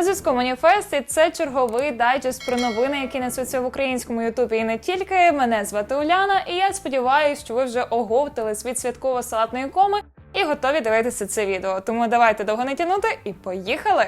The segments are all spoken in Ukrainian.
На зв'язку маніфест і це черговий дайджест про новини, які несуться в українському Ютубі. І не тільки мене звати Уляна, і я сподіваюся, що ви вже оговтали від святково салатної коми і готові дивитися це відео. Тому давайте довго не тянути і поїхали!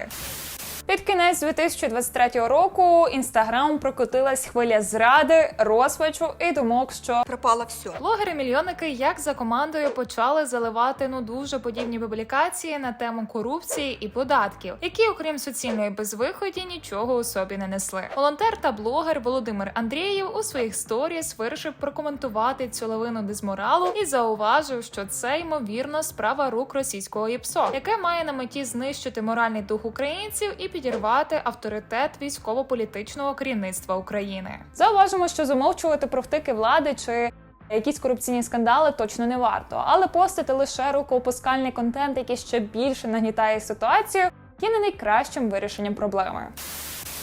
Під кінець 2023 року інстаграм прокотилась хвиля зради, розпачу і думок, що пропало все. Блогери-мільйонники, як за командою, почали заливати ну дуже подібні публікації на тему корупції і податків, які, окрім суцільної безвиході, нічого у собі не несли. Волонтер та блогер Володимир Андрієв у своїх сторіс вирішив прокоментувати цю лавину дезморалу і зауважив, що це ймовірно справа рук російського ІПСО, яке має на меті знищити моральний дух українців і підірвати авторитет військово-політичного керівництва України. Зауважимо, що замовчувати про втики влади чи якісь корупційні скандали точно не варто, але постити лише рукоопускальний контент, який ще більше нагнітає ситуацію, є не найкращим вирішенням проблеми.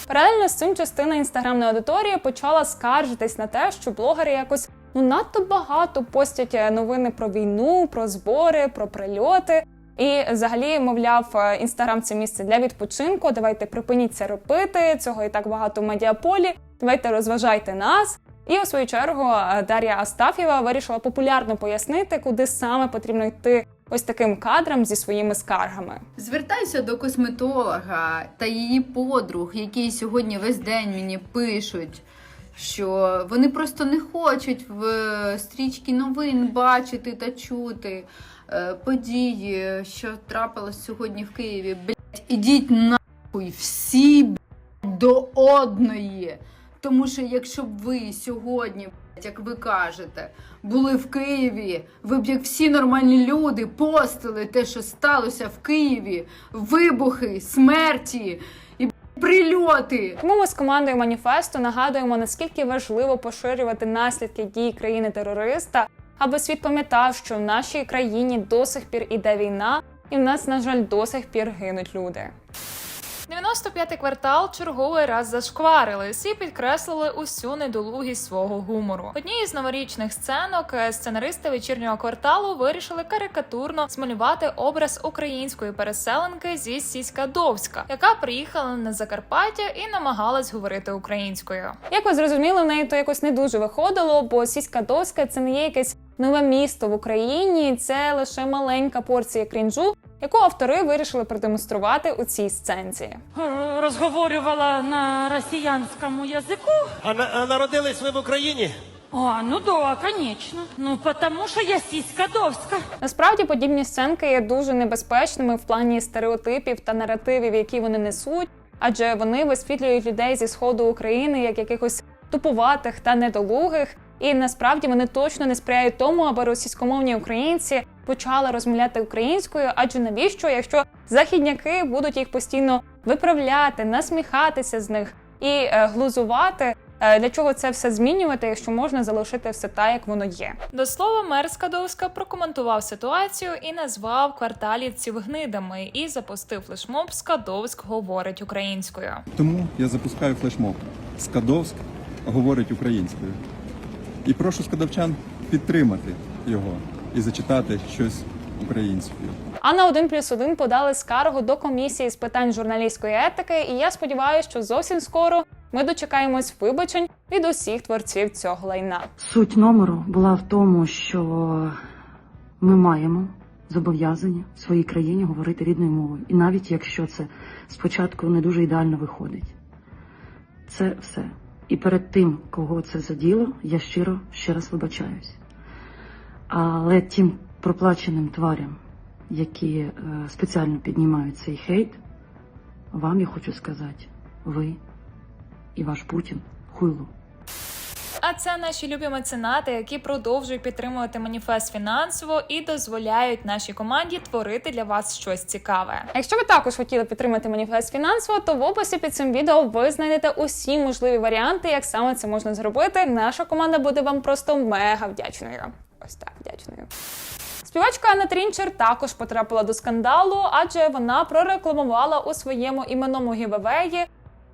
Паралельно з цим частина інстаграмної аудиторії почала скаржитись на те, що блогери якось ну надто багато постять е, новини про війну, про збори, про прильоти. І взагалі, мовляв, е, інстаграм це місце для відпочинку. Давайте припиніть це робити. Цього і так багато в медіаполі. Давайте розважайте нас. І у свою чергу е, Дар'я Астафєва вирішила популярно пояснити, куди саме потрібно йти ось таким кадрам зі своїми скаргами. Звертайся до косметолога та її подруг, які сьогодні весь день мені пишуть, що вони просто не хочуть в стрічці новин бачити та чути е, події, що трапилось сьогодні в Києві. Блять, ідіть нахуй всі блядь, до одної. Тому що якщо б ви сьогодні, блядь, як ви кажете, були в Києві, ви б як всі нормальні люди постили те, що сталося в Києві, вибухи, смерті і прильоти. Тому ми з командою маніфесту нагадуємо, наскільки важливо поширювати наслідки дій країни-терориста, аби світ пам'ятав, що в нашій країні до сих пір іде війна, і в нас, на жаль, до сих пір гинуть люди. 95-й квартал черговий раз зашкварились і підкреслили усю недолугість свого гумору. В одній із новорічних сценок е, сценаристи вечірнього кварталу вирішили карикатурно змалювати образ української переселенки зі Сіська-Довська, яка приїхала на Закарпаття і намагалась говорити українською. Як ви зрозуміли, в неї то якось не дуже виходило, бо Сіська-Довська це не є якесь нове місто в Україні, це лише маленька порція крінжу, яку автори вирішили продемонструвати у цій сценці. Розговорювала на росіянському язику. А, на- а народились ви в Україні? А, ну да, конечно. Ну, потому що я сіська довська. Насправді подібні сценки є дуже небезпечними в плані стереотипів та наративів, які вони несуть, адже вони висвітлюють людей зі сходу України як якихось тупуватих та недолугих. І насправді вони точно не сприяють тому, аби російськомовні українці почали розмовляти українською. Адже навіщо, якщо західняки будуть їх постійно виправляти, насміхатися з них і е, глузувати. Е, Для чого це все змінювати, якщо можна залишити все так, як воно є? До слова, мер Скадовська прокоментував ситуацію і назвав кварталівців гнидами і запустив флешмоб Скадовськ говорить українською. Тому я запускаю флешмоб. Скадовськ говорить українською. І прошу скадовчан підтримати його і зачитати щось українською. А на 1 плюс 1 подали скаргу до комісії з питань журналістської етики, і я сподіваюся, що зовсім скоро ми дочекаємось вибачень від усіх творців цього лайна. Суть номеру була в тому, що ми маємо зобов'язання в своїй країні говорити рідною мовою. І навіть якщо це спочатку не дуже ідеально виходить. Це все. І перед тим, кого це заділо, я щиро ще раз вибачаюсь. Але тим проплаченим тварям, які е, спеціально піднімають цей хейт, вам я хочу сказати, ви і ваш Путін хуйло. А це наші любі меценати, які продовжують підтримувати маніфест фінансово і дозволяють нашій команді творити для вас щось цікаве. Якщо ви також хотіли підтримати маніфест фінансово, то в описі під цим відео ви знайдете усі можливі варіанти, як саме це можна зробити. Наша команда буде вам просто мега вдячною. Ось так вдячною. Співачка Анна Трінчер також потрапила до скандалу, адже вона прорекламувала у своєму іменному гівевеї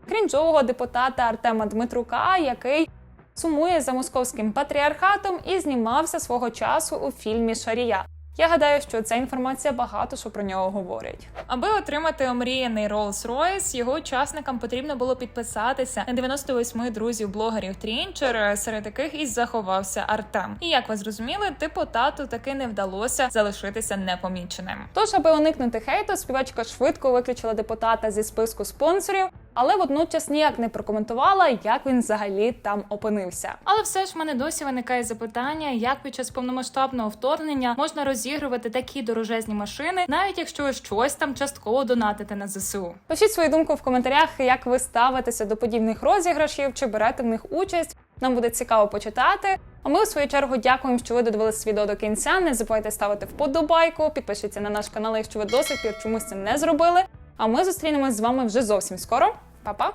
крінжового депутата Артема Дмитрука, який сумує за московським патріархатом і знімався свого часу у фільмі Шарія. Я гадаю, що ця інформація багато що про нього говорить. Аби отримати омріяний Rolls-Royce, його учасникам потрібно було підписатися на 98 друзів блогерів Трінчер, серед яких і заховався Артем. І як ви зрозуміли, депутату таки не вдалося залишитися непоміченим. Тож, аби уникнути хейту, співачка швидко виключила депутата зі списку спонсорів, але водночас ніяк не прокоментувала, як він взагалі там опинився. Але все ж в мене досі виникає запитання, як під час повномасштабного вторгнення можна розігрувати такі дорожезні машини, навіть якщо ви щось там частково донатите на ЗСУ. Пишіть свою думку в коментарях, як ви ставитеся до подібних розіграшів чи берете в них участь. Нам буде цікаво почитати. А ми у свою чергу дякуємо, що ви додивились відео до кінця. Не забувайте ставити вподобайку, підпишіться на наш канал, якщо ви до сих пір чомусь це не зробили. А ми зустрінемось з вами вже зовсім скоро. Па-па!